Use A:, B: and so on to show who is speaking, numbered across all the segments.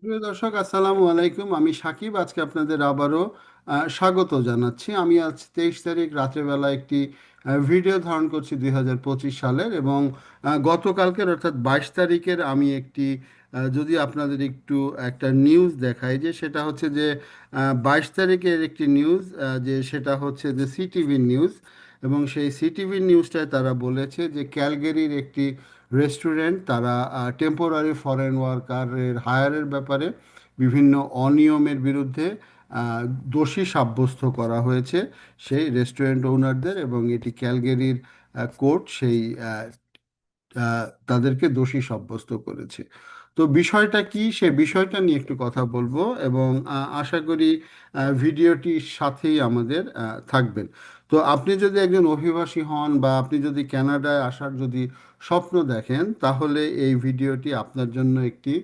A: প্রিয় দর্শক, আসসালামু আলাইকুম। আমি সাকিব, আজকে আপনাদের আবারও স্বাগত জানাচ্ছি। আমি আজ তেইশ তারিখ, রাত্রেবেলা একটি ভিডিও ধারণ করছি দুই হাজার পঁচিশ সালের এবং গতকালকের অর্থাৎ বাইশ তারিখের আমি একটি যদি আপনাদের একটু একটা নিউজ দেখাই যে সেটা হচ্ছে যে বাইশ তারিখের একটি নিউজ যে সেটা হচ্ছে যে সিটিভির নিউজ এবং সেই সিটিভির নিউজটায় তারা বলেছে যে ক্যালগেরির একটি রেস্টুরেন্ট, তারা টেম্পোরারি ফরেন ওয়ার্কারের হায়ারের ব্যাপারে বিভিন্ন অনিয়মের বিরুদ্ধে দোষী সাব্যস্ত করা হয়েছে। সেই রেস্টুরেন্ট ওনারদের এবং এটি ক্যালগেরির কোর্ট সেই তাদেরকে দোষী সাব্যস্ত করেছে। তো বিষয়টা কি? সে বিষয়টা নিয়ে একটু কথা বলব এবং আশা করি ভিডিওটির সাথেই আমাদের থাকবেন। তো আপনি যদি একজন অভিবাসী হন বা আপনি যদি ক্যানাডায় আসার যদি স্বপ্ন দেখেন, তাহলে এই ভিডিওটি আপনার জন্য একটি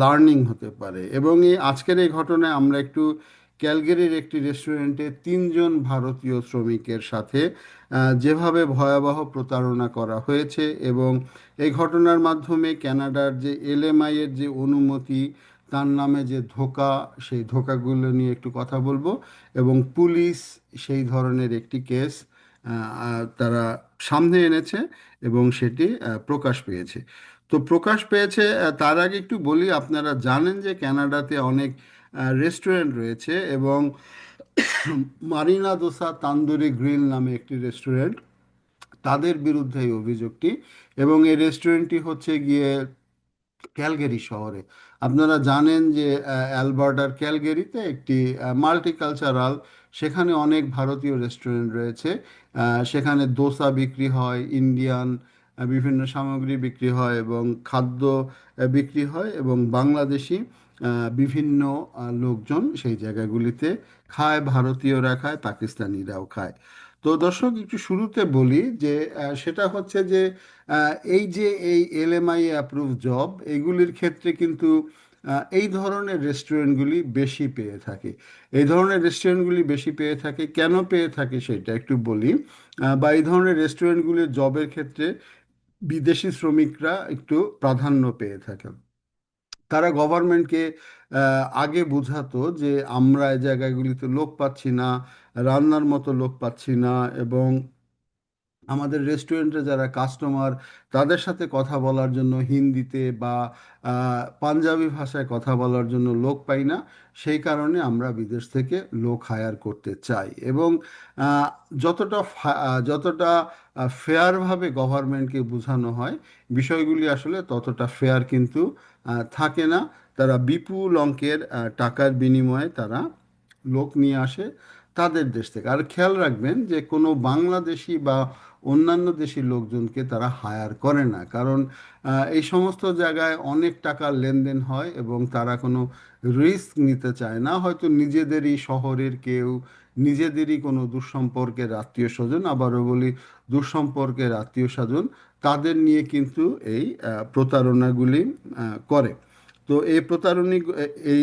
A: লার্নিং হতে পারে। এবং এই আজকের এই ঘটনায় আমরা একটু ক্যালগেরির একটি রেস্টুরেন্টে তিনজন ভারতীয় শ্রমিকের সাথে যেভাবে ভয়াবহ প্রতারণা করা হয়েছে এবং এই ঘটনার মাধ্যমে ক্যানাডার যে এলএমআই এর যে অনুমতি তার নামে যে ধোঁকা, সেই ধোকাগুলো নিয়ে একটু কথা বলব এবং পুলিশ সেই ধরনের একটি কেস তারা সামনে এনেছে এবং সেটি প্রকাশ পেয়েছে। তো প্রকাশ পেয়েছে তার আগে একটু বলি, আপনারা জানেন যে ক্যানাডাতে অনেক রেস্টুরেন্ট রয়েছে এবং মারিনা দোসা তান্দুরি গ্রিল নামে একটি রেস্টুরেন্ট। তাদের বিরুদ্ধে এই অভিযোগটি এবং এই রেস্টুরেন্টটি হচ্ছে গিয়ে ক্যালগেরি শহরে। আপনারা জানেন যে অ্যালবার্টার ক্যালগেরিতে একটি মাল্টিকালচারাল, সেখানে অনেক ভারতীয় রেস্টুরেন্ট রয়েছে। সেখানে দোসা বিক্রি হয়, ইন্ডিয়ান বিভিন্ন সামগ্রী বিক্রি হয় এবং খাদ্য বিক্রি হয় এবং বাংলাদেশি বিভিন্ন লোকজন সেই জায়গাগুলিতে খায়, ভারতীয়রা খায়, পাকিস্তানিরাও খায়। তো দর্শক, একটু শুরুতে বলি যে সেটা হচ্ছে যে এই যে এই এলএমআই অ্যাপ্রুভ জব এগুলির ক্ষেত্রে কিন্তু এই ধরনের রেস্টুরেন্টগুলি বেশি পেয়ে থাকে। এই ধরনের রেস্টুরেন্টগুলি বেশি পেয়ে থাকে, কেন পেয়ে থাকে সেটা একটু বলি। বা এই ধরনের রেস্টুরেন্টগুলির জবের ক্ষেত্রে বিদেশি শ্রমিকরা একটু প্রাধান্য পেয়ে থাকে তারা গভর্নমেন্টকে আগে বোঝাতো যে, আমরা এই জায়গাগুলিতে লোক পাচ্ছি না রান্নার মতো লোক পাচ্ছি না এবং আমাদের রেস্টুরেন্টে যারা কাস্টমার, তাদের সাথে কথা বলার জন্য হিন্দিতে বা পাঞ্জাবি ভাষায় কথা বলার জন্য লোক পাই না। সেই কারণে আমরা বিদেশ থেকে লোক হায়ার করতে চাই এবং যতটা যতটা ফেয়ারভাবে গভর্নমেন্টকে বোঝানো হয়, বিষয়গুলি আসলে ততটা ফেয়ার কিন্তু থাকে না। তারা বিপুল অঙ্কের টাকার বিনিময়ে তারা লোক নিয়ে আসে। তাদের দেশ থেকে। আর খেয়াল রাখবেন যে কোনো বাংলাদেশি বা অন্যান্য দেশি লোকজনকে তারা হায়ার করে না। কারণ এই সমস্ত জায়গায় অনেক টাকার লেনদেন হয় এবং তারা কোনো রিস্ক নিতে চায় না। হয়তো নিজেদেরই শহরের কেউ, নিজেদেরই কোনো দুঃসম্পর্কের আত্মীয় স্বজন, আবারও বলি দুঃসম্পর্কের আত্মীয় স্বজন, তাদের নিয়ে কিন্তু এই প্রতারণাগুলি করে। তো এই প্রতারণী এই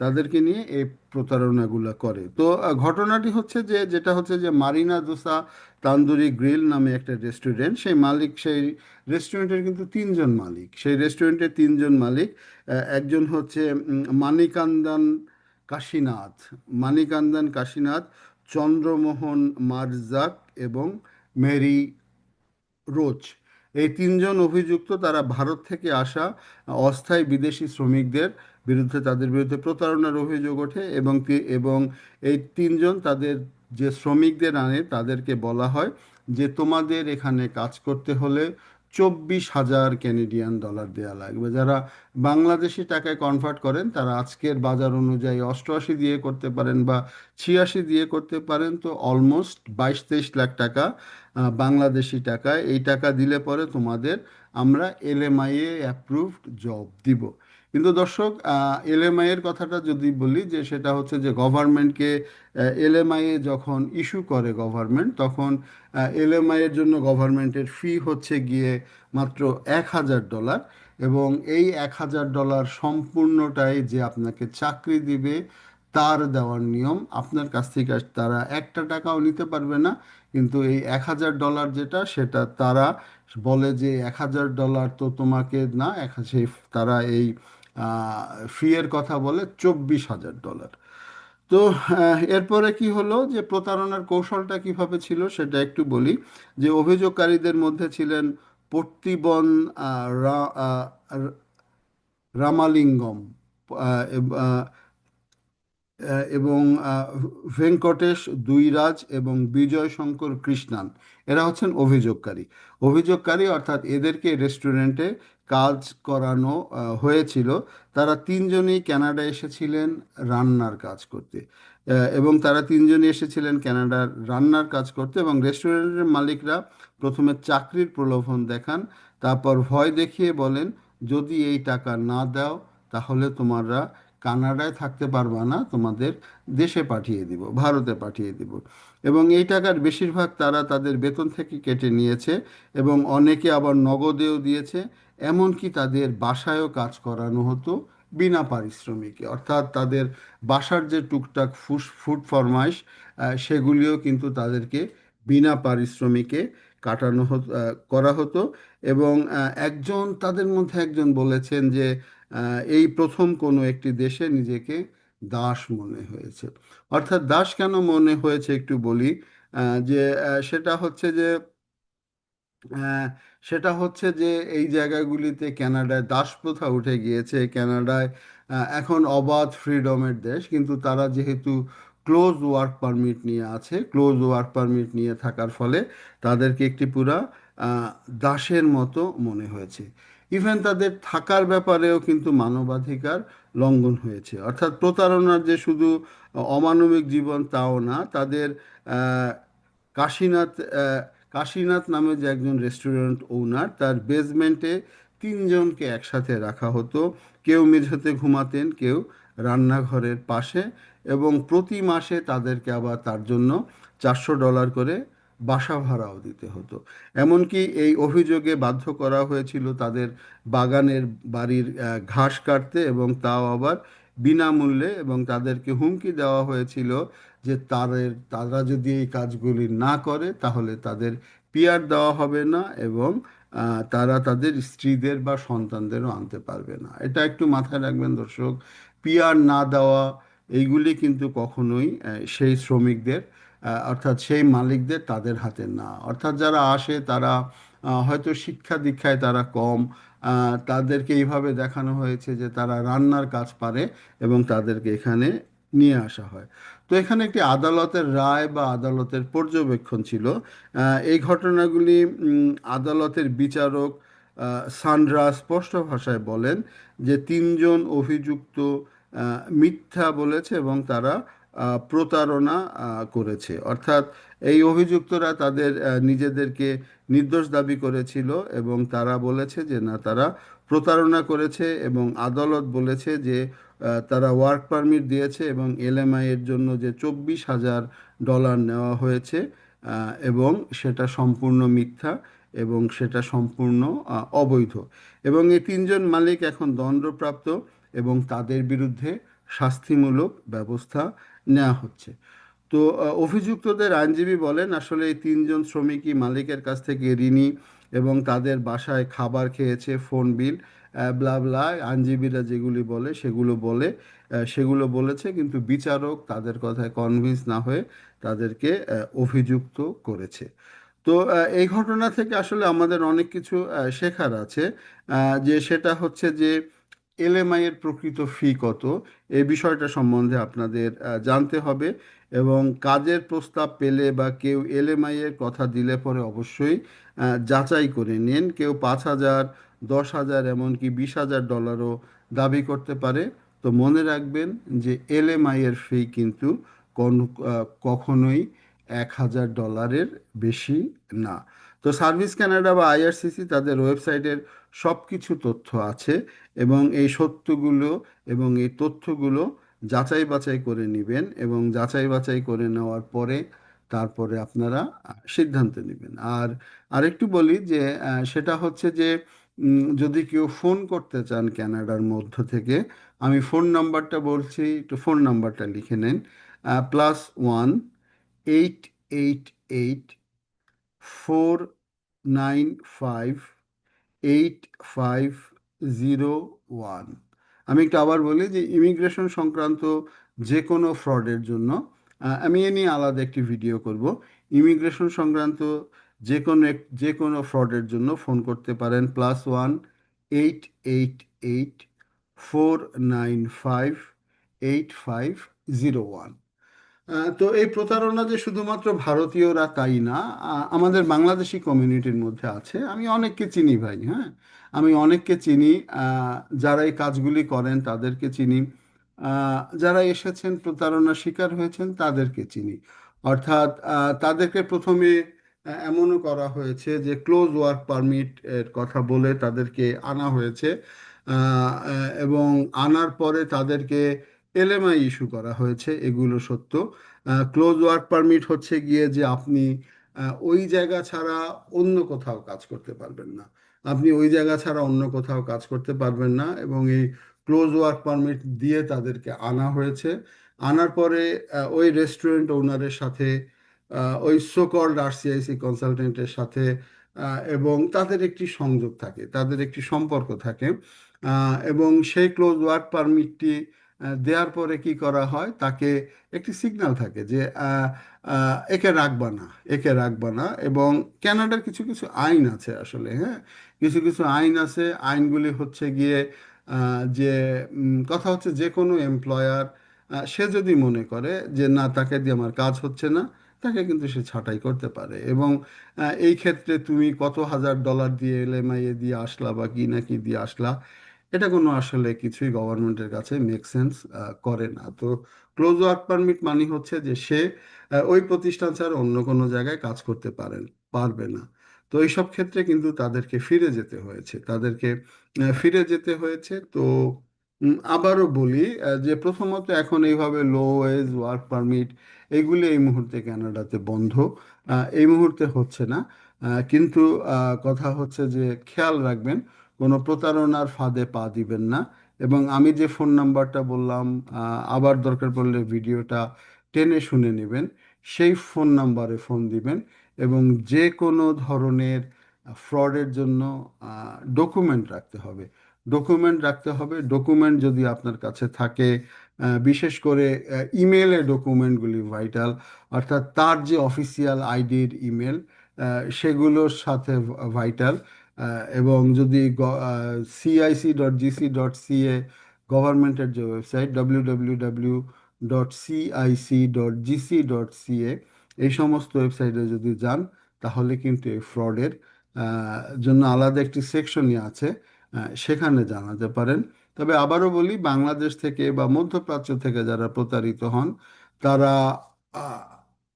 A: তাদেরকে নিয়ে এই প্রতারণাগুলো করে। তো ঘটনাটি হচ্ছে যে, যেটা হচ্ছে যে, মারিনা দোসা তান্দুরি গ্রিল নামে একটা রেস্টুরেন্ট, সেই মালিক, সেই রেস্টুরেন্টের কিন্তু তিনজন মালিক। সেই রেস্টুরেন্টের তিনজন মালিক একজন হচ্ছে মানিকান্দান কাশীনাথ। মানিকান্দান কাশীনাথ, চন্দ্রমোহন মারজাক এবং মেরি রোচ। এই তিনজন অভিযুক্ত তারা ভারত থেকে আসা অস্থায়ী বিদেশি শ্রমিকদের বিরুদ্ধে তাদের বিরুদ্ধে প্রতারণার অভিযোগ ওঠে এবং এবং এই তিনজন তাদের যে শ্রমিকদের আনে তাদেরকে বলা হয় যে তোমাদের এখানে কাজ করতে হলে চব্বিশ হাজার ক্যানেডিয়ান ডলার দেওয়া লাগবে। যারা বাংলাদেশি টাকায় কনভার্ট করেন, তারা আজকের বাজার অনুযায়ী অষ্টআশি দিয়ে করতে পারেন বা ছিয়াশি দিয়ে করতে পারেন, তো অলমোস্ট বাইশ তেইশ লাখ টাকা বাংলাদেশি টাকায়। এই টাকা দিলে পরে তোমাদের আমরা এলএমআইএ অ্যাপ্রুভড জব দিব। কিন্তু দর্শক এলএমআই এর কথাটা যদি বলি যে সেটা হচ্ছে যে গভর্নমেন্টকে এলএমআইএ যখন ইস্যু করে গভর্নমেন্ট তখন এলএমআই এর জন্য গভর্নমেন্টের ফি হচ্ছে গিয়ে মাত্র এক হাজার ডলার এবং এই এক হাজার ডলার সম্পূর্ণটাই যে আপনাকে চাকরি দিবে তার দেওয়ার নিয়ম, আপনার কাছ থেকে তারা একটা টাকাও নিতে পারবে না। কিন্তু এই এক হাজার ডলার যেটা, সেটা তারা বলে যে এক হাজার ডলার তো তোমাকে না, এক তারা এই ফি এর কথা বলে চব্বিশ হাজার ডলার তো এরপরে কি হলো যে প্রতারণার কৌশলটা কীভাবে ছিল সেটা একটু বলি। যে অভিযোগকারীদের মধ্যে ছিলেন পর্তিবন রামালিঙ্গম এব- ভেঙ্কটেশ দুইরাজ এবং বিজয় শঙ্কর কৃষ্ণান। এরা হচ্ছেন অভিযোগকারী। অভিযোগকারী অর্থাৎ এদেরকে রেস্টুরেন্টে কাজ করানো হয়েছিল। তারা তিনজনই ক্যানাডা এসেছিলেন রান্নার কাজ করতে। এবং তারা তিনজনই এসেছিলেন ক্যানাডার রান্নার কাজ করতে এবং রেস্টুরেন্টের মালিকরা প্রথমে চাকরির প্রলোভন দেখান, তারপর ভয় দেখিয়ে বলেন, যদি এই টাকা না দাও, তাহলে তোমরা কানাডায় থাকতে পারবা না, তোমাদের দেশে পাঠিয়ে দিব, ভারতে পাঠিয়ে দিব। এবং এই টাকার বেশিরভাগ তারা তাদের বেতন থেকে কেটে নিয়েছে এবং অনেকে আবার নগদেও দিয়েছে, এমনকি তাদের বাসায়ও কাজ করানো হতো বিনা পারিশ্রমিকে। অর্থাৎ তাদের বাসার যে টুকটাক ফুস, ফুড ফরমাইশ সেগুলিও কিন্তু তাদেরকে বিনা পারিশ্রমিকে কাটানো হতো করা হতো এবং একজন তাদের মধ্যে একজন বলেছেন যে এই প্রথম কোনো একটি দেশে নিজেকে দাস মনে হয়েছে। অর্থাৎ দাস কেন মনে হয়েছে একটু বলি যে সেটা হচ্ছে যে সেটা হচ্ছে যে এই জায়গাগুলিতে কানাডায় দাসপ্রথা উঠে গিয়েছে। কানাডায় আহ, এখন অবাধ ফ্রিডমের দেশ কিন্তু তারা যেহেতু ক্লোজ ওয়ার্ক পারমিট নিয়ে আছে। ক্লোজ ওয়ার্ক পারমিট নিয়ে থাকার ফলে তাদেরকে একটি পুরা দাসের মতো মনে হয়েছে। ইভেন তাদের থাকার ব্যাপারেও কিন্তু মানবাধিকার লঙ্ঘন হয়েছে। অর্থাৎ প্রতারণার যে শুধু অমানবিক জীবন তাও না, তাদের কাশীনাথ কাশীনাথ নামে যে একজন রেস্টুরেন্ট ওনার তার বেসমেন্টে তিনজনকে একসাথে রাখা হতো। কেউ মেঝেতে ঘুমাতেন, কেউ রান্নাঘরের পাশে এবং প্রতি মাসে তাদেরকে আবার তার জন্য চারশো ডলার করে বাসা ভাড়াও দিতে হতো। এমনকি এই অভিযোগে বাধ্য করা হয়েছিল তাদের বাগানের বাড়ির ঘাস কাটতে এবং তাও আবার বিনামূল্যে এবং তাদেরকে হুমকি দেওয়া হয়েছিল যে তাদের, তারা যদি এই কাজগুলি না করে তাহলে তাদের পিয়ার দেওয়া হবে না এবং তারা তাদের স্ত্রীদের বা সন্তানদেরও আনতে পারবে না। এটা একটু মাথায় রাখবেন দর্শক পিয়ার না দেওয়া এইগুলি কিন্তু কখনোই সেই শ্রমিকদের অর্থাৎ সেই মালিকদের তাদের হাতে না। অর্থাৎ যারা আসে তারা হয়তো শিক্ষা দীক্ষায় তারা কম তাদেরকে এইভাবে দেখানো হয়েছে যে তারা রান্নার কাজ পারে এবং তাদেরকে এখানে নিয়ে আসা হয়। তো এখানে একটি আদালতের রায় বা আদালতের পর্যবেক্ষণ ছিল। এই ঘটনাগুলি আদালতের বিচারক আহ, সান্ড্রা স্পষ্ট ভাষায় বলেন যে তিনজন অভিযুক্ত মিথ্যা বলেছে এবং তারা প্রতারণা করেছে। অর্থাৎ এই অভিযুক্তরা তাদের নিজেদেরকে নির্দোষ দাবি করেছিল এবং তারা বলেছে যে, না, তারা প্রতারণা করেছে এবং আদালত বলেছে যে তারা ওয়ার্ক পারমিট দিয়েছে এবং এলএমআই এর জন্য যে চব্বিশ হাজার ডলার নেওয়া হয়েছে এবং সেটা সম্পূর্ণ মিথ্যা এবং সেটা সম্পূর্ণ অবৈধ। এবং এই তিনজন মালিক এখন দণ্ডপ্রাপ্ত। এবং তাদের বিরুদ্ধে শাস্তিমূলক ব্যবস্থা নেওয়া হচ্ছে। তো অভিযুক্তদের আইনজীবী বলেন, আসলে এই তিনজন শ্রমিকই মালিকের কাছ থেকে ঋণী এবং তাদের বাসায় খাবার খেয়েছে, ফোন বিল ব্লা ব্লা। আইনজীবীরা যেগুলি বলে সেগুলো বলে সেগুলো বলেছে, কিন্তু বিচারক তাদের কথায় কনভিন্স না হয়ে তাদেরকে অভিযুক্ত করেছে। তো এই ঘটনা থেকে আসলে আমাদের অনেক কিছু শেখার আছে। যে সেটা হচ্ছে যে এলএমআই এর প্রকৃত ফি কত? এই বিষয়টা সম্বন্ধে আপনাদের জানতে হবে এবং কাজের প্রস্তাব পেলে বা কেউ এলএমআই এর কথা দিলে পরে অবশ্যই যাচাই করে নিন। কেউ পাঁচ হাজার, দশ হাজার এমনকি বিশ হাজার ডলারও দাবি করতে পারে। তো মনে রাখবেন যে এলএমআই এর ফি কিন্তু কোন- কখনোই এক হাজার ডলারের বেশি না। তো সার্ভিস ক্যানাডা বা আইআরসিসি তাদের ওয়েবসাইটের সব কিছু তথ্য আছে এবং এই সত্যগুলো এবং এই তথ্যগুলো যাচাই বাছাই করে নেবেন এবং যাচাই বাছাই করে নেওয়ার পরে তারপরে আপনারা সিদ্ধান্ত নেবেন। আর আরেকটু বলি যে সেটা হচ্ছে যে যদি কেউ ফোন করতে চান ক্যানাডার মধ্য থেকে, আমি ফোন নাম্বারটা বলছি, একটু ফোন নাম্বারটা লিখে নেন plus one eight eight eight four nine five eight five zero one আমি একটু আবার বলি যে ইমিগ্রেশন সংক্রান্ত যে কোনো ফ্রডের জন্য আমি এ নিয়ে আলাদা একটি ভিডিও করব। ইমিগ্রেশন সংক্রান্ত যে কোনো এক- যে কোনো ফ্রডের জন্য ফোন করতে পারেন plus one eight eight eight four nine five eight five zero one তো এই প্রতারণা যে শুধুমাত্র ভারতীয়রা তাই না আমাদের বাংলাদেশি কমিউনিটির মধ্যে আছে। আমি অনেককে চিনি ভাই হ্যাঁ? আমি অনেককে চিনি যারা এই কাজগুলি করেন তাদেরকে চিনি যারা এসেছেন, প্রতারণার শিকার হয়েছেন তাদেরকে চিনি। অর্থাৎ তাদেরকে প্রথমে এমনও করা হয়েছে যে ক্লোজ ওয়ার্ক পারমিট এর কথা বলে তাদেরকে আনা হয়েছে। এবং আনার পরে তাদেরকে এলএমআই ইস্যু করা হয়েছে, এগুলো সত্য। ক্লোজ ওয়ার্ক পারমিট হচ্ছে গিয়ে যে আপনি ওই জায়গা ছাড়া অন্য কোথাও কাজ করতে পারবেন না। আপনি ওই জায়গা ছাড়া অন্য কোথাও কাজ করতে পারবেন না এবং এই ক্লোজ ওয়ার্ক পারমিট দিয়ে তাদেরকে আনা হয়েছে। আনার পরে ওই রেস্টুরেন্ট ওনারের সাথে ওই সোকল্ড আরসিআইসি কনসালটেন্টের সাথে এবং তাদের একটি সংযোগ থাকে, তাদের একটি সম্পর্ক থাকে। এবং সেই ক্লোজ ওয়ার্ক পারমিটটি দেওয়ার পরে কি করা হয়? তাকে একটি সিগন্যাল থাকে যে একে রাখবা না, একে রাখবা না এবং কানাডার কিছু কিছু আইন আছে আসলে হ্যাঁ? কিছু কিছু আইন আছে। আইনগুলি হচ্ছে গিয়ে যে কথা হচ্ছে যে কোনো এমপ্লয়ার সে যদি মনে করে যে, না, তাকে দিয়ে আমার কাজ হচ্ছে না, তাকে কিন্তু সে ছাঁটাই করতে পারে এবং এই ক্ষেত্রে তুমি কত হাজার ডলার দিয়ে এলএমআইএ দিয়ে আসলা বা কি না কি দিয়ে আসলা এটা কোনো আসলে কিছুই গভর্নমেন্টের কাছে মেক সেন্স করে না। তো ক্লোজ ওয়ার্ক পারমিট মানে হচ্ছে যে সে ওই প্রতিষ্ঠান ছাড়া অন্য কোনো জায়গায় কাজ করতে পারেন, পারবে না। তো এইসব ক্ষেত্রে কিন্তু তাদেরকে ফিরে যেতে হয়েছে। তাদেরকে ফিরে যেতে হয়েছে। তো আবারও বলি যে প্রথমত এখন এইভাবে লো ওয়েজ ওয়ার্ক পারমিট এগুলি এই মুহূর্তে কানাডাতে বন্ধ। এই মুহূর্তে হচ্ছে না। কিন্তু কথা হচ্ছে যে খেয়াল রাখবেন কোনো প্রতারণার ফাঁদে পা দিবেন না। এবং আমি যে ফোন নাম্বারটা বললাম আবার দরকার পড়লে ভিডিওটা টেনে শুনে নেবেন, সেই ফোন নাম্বারে ফোন দিবেন এবং যে কোনো ধরনের ফ্রডের জন্য ডকুমেন্ট রাখতে হবে। ডকুমেন্ট রাখতে হবে। ডকুমেন্ট যদি আপনার কাছে থাকে বিশেষ করে ইমেলের ডকুমেন্টগুলি ভাইটাল, অর্থাৎ তার যে অফিসিয়াল আইডির ইমেল সেগুলোর সাথে ভাইটাল এবং যদি CIC dot GC dot CA গভর্নমেন্টের যে website W W W dot CIC dot GC dot CA এই সমস্ত ওয়েবসাইটে যদি যান, তাহলে কিন্তু এই ফ্রডের জন্য আলাদা একটি সেকশনই আছে সেখানে জানাতে পারেন। তবে আবারও বলি, বাংলাদেশ থেকে বা মধ্যপ্রাচ্য থেকে যারা প্রতারিত হন, তারা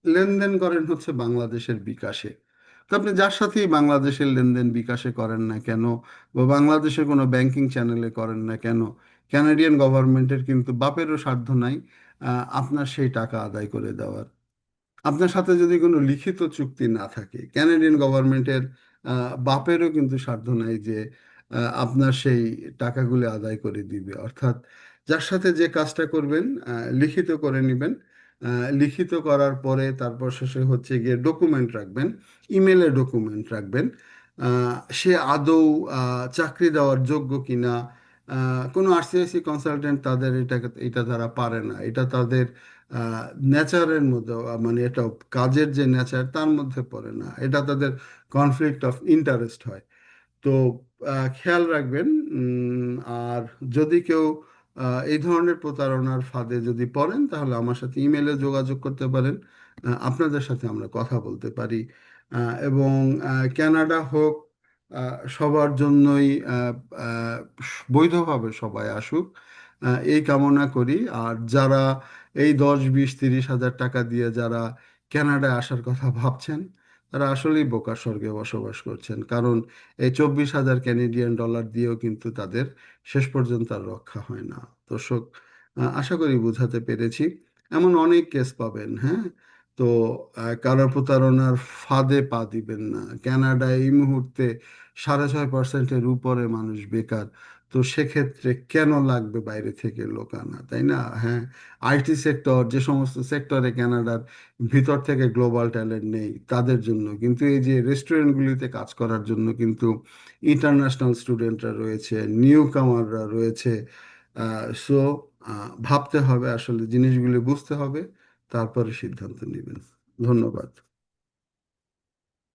A: লেনদেন করেন হচ্ছে বাংলাদেশের বিকাশে। তো আপনি যার সাথেই বাংলাদেশের লেনদেন বিকাশে করেন না কেন? বা বাংলাদেশের কোনো ব্যাংকিং চ্যানেলে করেন না কেন? ক্যানাডিয়ান গভর্নমেন্টের কিন্তু বাপেরও সাধ্য নাই আপনার সেই টাকা আদায় করে দেওয়ার। আপনার সাথে যদি কোনো লিখিত চুক্তি না থাকে ক্যানাডিয়ান গভর্নমেন্টের বাপেরও কিন্তু সাধ্য নাই যে আপনার সেই টাকাগুলি আদায় করে দিবে। অর্থাৎ যার সাথে যে কাজটা করবেন লিখিত করে নেবেন লিখিত করার পরে তারপর শেষে হচ্ছে গিয়ে ডকুমেন্ট রাখবেন ইমেলে ডকুমেন্ট রাখবেন। সে আদৌ চাকরি দেওয়ার যোগ্য কিনা কোনো আরসিআইসি কনসালটেন্ট তাদের এটা এটা তারা পারে না। এটা তাদের নেচারের মধ্যে মানে এটা কাজের যে নেচার তার মধ্যে পড়ে না। এটা তাদের কনফ্লিক্ট অফ ইন্টারেস্ট হয়। তো খেয়াল রাখবেন আর যদি কেউ এই ধরনের প্রতারণার ফাঁদে যদি পড়েন, তাহলে আমার সাথে ইমেলে যোগাযোগ করতে পারেন। আপনাদের সাথে আমরা কথা বলতে পারি। এবং কানাডা হোক সবার জন্যই বৈধভাবে সবাই আসুক এই কামনা করি। আর যারা এই দশ, বিশ, তিরিশ হাজার টাকা দিয়ে যারা কানাডায় আসার কথা ভাবছেন তারা আসলেই বোকার স্বর্গে বসবাস করছেন। কারণ এই চব্বিশ হাজার ক্যানেডিয়ান ডলার দিয়েও কিন্তু তাদের শেষ পর্যন্ত আর রক্ষা হয় না। দর্শক আশা করি বোঝাতে পেরেছি। এমন অনেক কেস পাবেন হ্যাঁ? তো কারও প্রতারণার ফাঁদে পা দিবেন না। কানাডায় এই মুহূর্তে সাড়ে ছয় পার্সেন্টের উপরে মানুষ বেকার। তো সেক্ষেত্রে কেন লাগবে বাইরে থেকে লোক আনা, তাই না? হ্যাঁ আইটি সেক্টর, যে সমস্ত সেক্টরে কানাডার ভিতর থেকে গ্লোবাল ট্যালেন্ট নেই, তাদের জন্য। কিন্তু এই যে রেস্টুরেন্টগুলিতে কাজ করার জন্য কিন্তু ইন্টারন্যাশনাল স্টুডেন্টরা রয়েছে নিউ কামাররা রয়েছে সো ভাবতে হবে আসলে, জিনিসগুলি বুঝতে হবে, তারপরে সিদ্ধান্ত নেবেন। ধন্যবাদ।